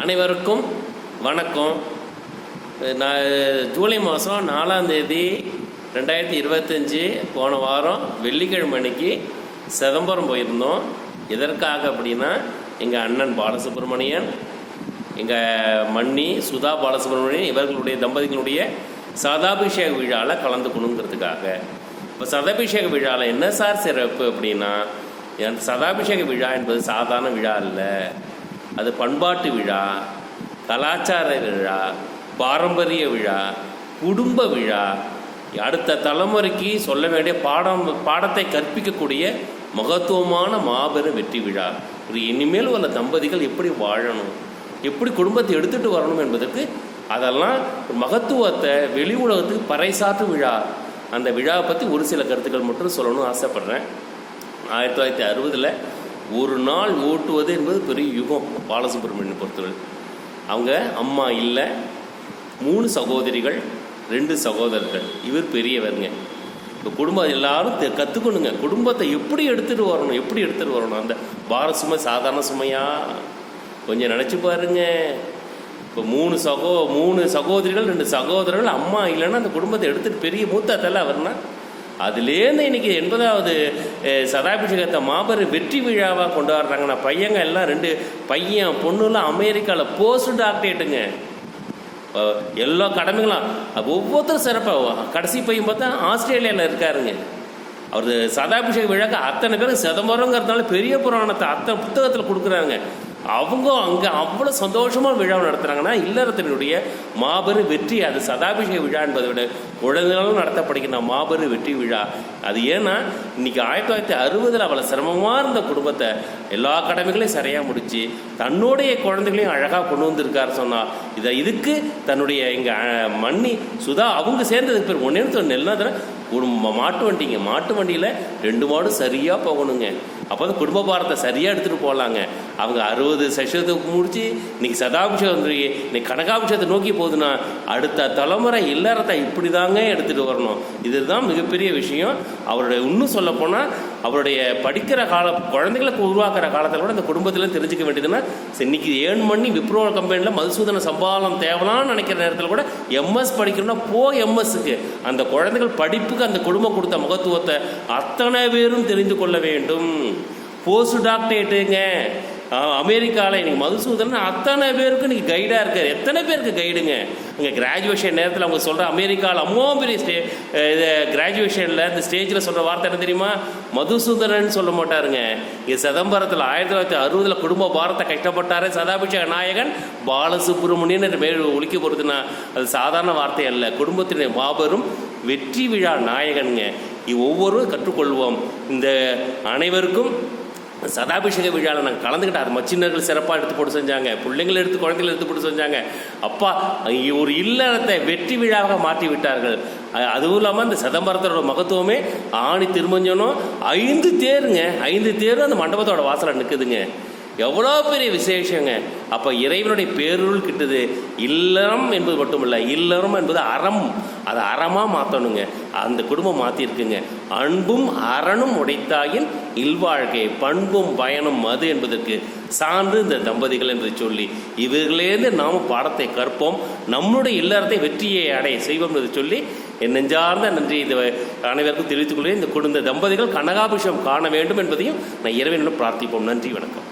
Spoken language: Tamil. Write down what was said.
அனைவருக்கும் வணக்கம். நான் ஜூலை மாதம் நாலாம் தேதி ரெண்டாயிரத்தி இருபத்தஞ்சி போன வாரம் வெள்ளிக்கிழமை அன்னைக்கு சிதம்பரம் போயிருந்தோம். எதற்காக அப்படின்னா எங்கள் அண்ணன் பாலசுப்ரமணியன் எங்கள் மன்னி சுதா பாலசுப்ரமணியன் இவர்களுடைய தம்பதிகளுடைய சதாபிஷேக விழாவில் கலந்துக்கணுங்கிறதுக்காக இப்போ சதாபிஷேக விழாவில் என்ன சார் சிறப்பு அப்படின்னா சதாபிஷேக விழா என்பது சாதாரண விழா இல்லை அது பண்பாட்டு விழா கலாச்சார விழா பாரம்பரிய விழா குடும்ப விழா. அடுத்த தலைமுறைக்கு சொல்ல வேண்டிய பாடம் பாடத்தை கற்பிக்கக்கூடிய மகத்துவமான மாபெரும் வெற்றி விழா. இது இனிமேல் உள்ள தம்பதிகள் எப்படி வாழணும் எப்படி குடும்பத்தை எடுத்துகிட்டு வரணும் என்பதற்கு அதெல்லாம் மகத்துவத்தை வெளி உலகத்துக்கு பறைசாற்று விழா. அந்த விழாவை பற்றி ஒரு சில கருத்துக்கள் மட்டும் சொல்லணும்னு ஆசைப்பட்றேன். ஆயிரத்தி தொள்ளாயிரத்தி அறுபதில் ஒரு நாள் ஓட்டுவது என்பது பெரிய யுகம் பாலசுப்ரமணியன் பொறுத்தவரை. அவங்க அம்மா இல்லை மூணு சகோதரிகள் ரெண்டு சகோதரர்கள். இவர் பெரியவருங்க. இப்போ குடும்பம் எல்லாரும் கற்றுக்கணுங்க குடும்பத்தை எப்படி எடுத்துகிட்டு வரணும் எப்படி எடுத்துகிட்டு வரணும்? அந்த பார சுமை சாதாரண சுமையா? கொஞ்சம் நினச்சி பாருங்க. இப்போ மூணு சகோ மூணு சகோதரிகள் ரெண்டு சகோதரர்கள் அம்மா இல்லைன்னா அந்த குடும்பத்தை எடுத்துகிட்டு பெரிய மூத்த தலை அவர்னா அதுலேருந்து இன்னைக்கு எண்பதாவது சதாபிஷேகத்தை மாபெரும் வெற்றி விழாவாக கொண்டு நான் பையங்க எல்லாம் ரெண்டு பையன் பொண்ணுலாம் அமெரிக்காவில் போஸ்ட் டாக்டரேட்டுங்க. எல்லா கடமைகளும். ஒவ்வொருத்தரும் சிறப்பாக கடைசி பையன் பார்த்தா ஆஸ்திரேலியாவில் இருக்காருங்க. அவர் சதாபிஷேக விழாக்கு அத்தனை பேரும் சிதம்பரங்கிறதுனால பெரிய புராணத்தை அத்தனை புத்தகத்தில் கொடுக்குறாங்க. அவங்க அங்கே அவ்வளோ சந்தோஷமாக விழா நடத்துகிறாங்கன்னா இல்லறத்தினுடைய மாபெரும் வெற்றி அது சதாபிஷேக விழா என்பதை விட குழந்தைகளும் நடத்தப்படுகின்ற மாபெரும் வெற்றி விழா. அது ஏன்னா இன்னைக்கு ஆயிரத்தி தொள்ளாயிரத்தி அறுபதில் அவ்வளோ சிரமமாக இருந்த குடும்பத்தை எல்லா கடமைகளையும் சரியாக முடிச்சு தன்னுடைய குழந்தைகளையும் அழகாக கொண்டு வந்திருக்காரு சொன்னால் இதை இதுக்கு தன்னுடைய எங்கள் மன்னி சுதா அவங்க சேர்ந்ததுக்கு பேர் ஒன்றே சொன்ன ஒரு ம- மாட்டு வண்டிங்க மாட்டு வண்டியில் ரெண்டு மாடும் சரியாக போகணுங்க. அப்போ வந்து குடும்ப பாரத்தை சரியாக எடுத்துகிட்டு போகலாங்க அவங்க அறுபது சஷத்துக்கு முடிச்சு இன்னைக்கு சதாபிஷேகம் வந்துருக்கு. இன்னைக்கு கனகாபிஷேகத்தை நோக்கி போகுதுன்னா அடுத்த தலைமுறை இல்லறத்தை இப்படி தாங்க எடுத்துகிட்டு வரணும். இதுதான் மிகப்பெரிய விஷயம். அவருடைய இன்னும் சொல்லப்போனால் அவருடைய படிக்கிற கால குழந்தைகளுக்கு உருவாக்குற காலத்தில் கூட அந்த குடும்பத்தில் தெரிஞ்சுக்க வேண்டியதுன்னா சரி, இன்னைக்கு ஏர்ன் பண்ணி விப்ரோ கம்பெனியில் மதுசூதன சம்பாலம் தேவலான்னு நினைக்கிற நேரத்தில் கூட எம்எஸ் படிக்கணும்னா போ எம்எஸ்க்கு அந்த குழந்தைகள் படிப்புக்கு அந்த குடும்பம் கொடுத்த முகத்துவத்தை அத்தனை பேரும் தெரிந்து கொள்ள வேண்டும். போஸ்ட் டாக்டரேட்டுங்க. அமெரிக்காவில் இன்றைக்கி மதுசூதன் அத்தனை பேருக்கு இன்றைக்கி கைடாக இருக்கார். எத்தனை பேருக்கு கைடுங்க இங்கே கிராஜுவேஷன் நேரத்தில் அவங்க சொல்கிற அமெரிக்காவில் அம்மோ பெரிய ஸ்டே இது கிராஜுவேஷனில் இந்த ஸ்டேஜில் சொல்கிற வார்த்தை என்ன தெரியுமா? மதுசூதனன் சொல்ல மாட்டாருங்க. இங்கே சிதம்பரத்தில் ஆயிரத்தி தொள்ளாயிரத்தி அறுபதில் குடும்ப பாரத்தை கஷ்டப்பட்டாரே சதாபிஷேக நாயகன். பாலசுப்ரமணியன் என்று மேல் ஒழிக்க போகிறதுனா அது சாதாரண வார்த்தை அல்ல. குடும்பத்தினுடைய மாபெரும் வெற்றி விழா நாயகனுங்க. இவ் ஒவ்வொருவரும் கற்றுக்கொள்வோம். இந்த அனைவருக்கும் சதாபிஷேக விழாவில் நாங்கள் கலந்துக்கிட்டோம் அது மச்சினர்கள் சிறப்பாக எடுத்து போட்டு செஞ்சாங்க. பிள்ளைங்களை எடுத்து குழந்தைகளை எடுத்து போட்டு செஞ்சாங்க. அப்பா ஒரு இல்லறத்தை வெற்றி விழாவாக மாற்றி விட்டார்கள். அதுவும் இல்லாமல் அந்த சிதம்பரத்தோட மகத்துவமே ஆணி திருமஞ்சனும் ஐந்து தேருங்க. ஐந்து தேரும் அந்த மண்டபத்தோட வாசலில் நிற்குதுங்க எவ்வளோ பெரிய விசேஷங்க. அப்போ இறைவனுடைய பேருள் கிட்டுது. இல்லறம் என்பது மட்டும் இல்லை இல்லறம் என்பது அறம். அதை அறமாக மாற்றணுங்க அந்த குடும்பம் மாற்றிருக்குங்க அன்பும் அறனும் உடைத்தாயின் இல்வாழ்க்கை பண்பும் பயனும் மது என்பதற்கு சான்று இந்த தம்பதிகள் என்று சொல்லி இவர்களேந்து நாம் பாடத்தை கற்போம். நம்முடைய இல்லறத்தை வெற்றியை அடைய செய்வோம் என்று சொல்லி என் நெஞ்சார்ந்த நன்றி இந்த அனைவருக்கும் தெரிவித்துக் கொள்கிறேன். இந்த குடும்ப தம்பதிகள் கனகாபிஷம் காண வேண்டும் என்பதையும் நான் இறைவனிடம் பிரார்த்திப்போம். நன்றி வணக்கம்.